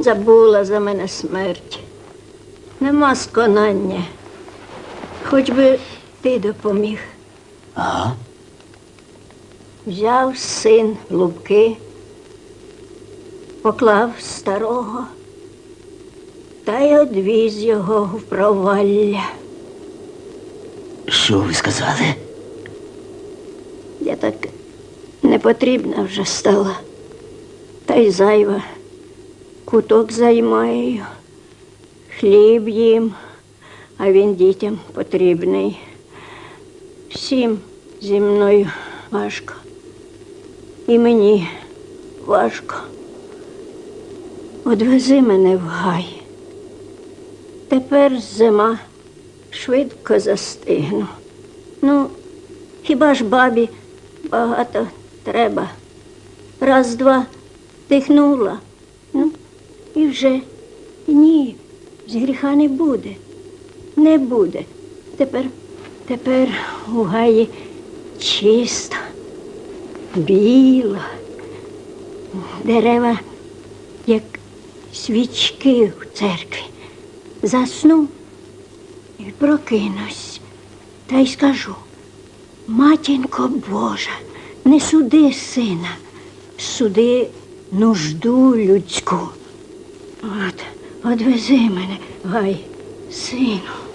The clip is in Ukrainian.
Забула за мене смерть. Нема сконання. Хоч би ти допоміг. Ага. Взяв син лубки, поклав старого та й одвіз його в провалля. Що ви сказали? Я так не потрібна вже стала. Та й зайва. Куток займаю, хліб їм, а він дітям потрібний. Всім зі мною важко. І мені важко. Одвези мене в гай. Тепер зима швидко застигну. Ну, хіба ж бабі багато треба? Раз, два дихнула. Вже ні, з гріха не буде. Не буде. Тепер, тепер у гаї чисто, біло. Дерева, як свічки в церкві. Засну і прокинусь. Та й скажу. Матінко Божа, не суди сина, суди нужду людську. От, одвези мене, гай, сину.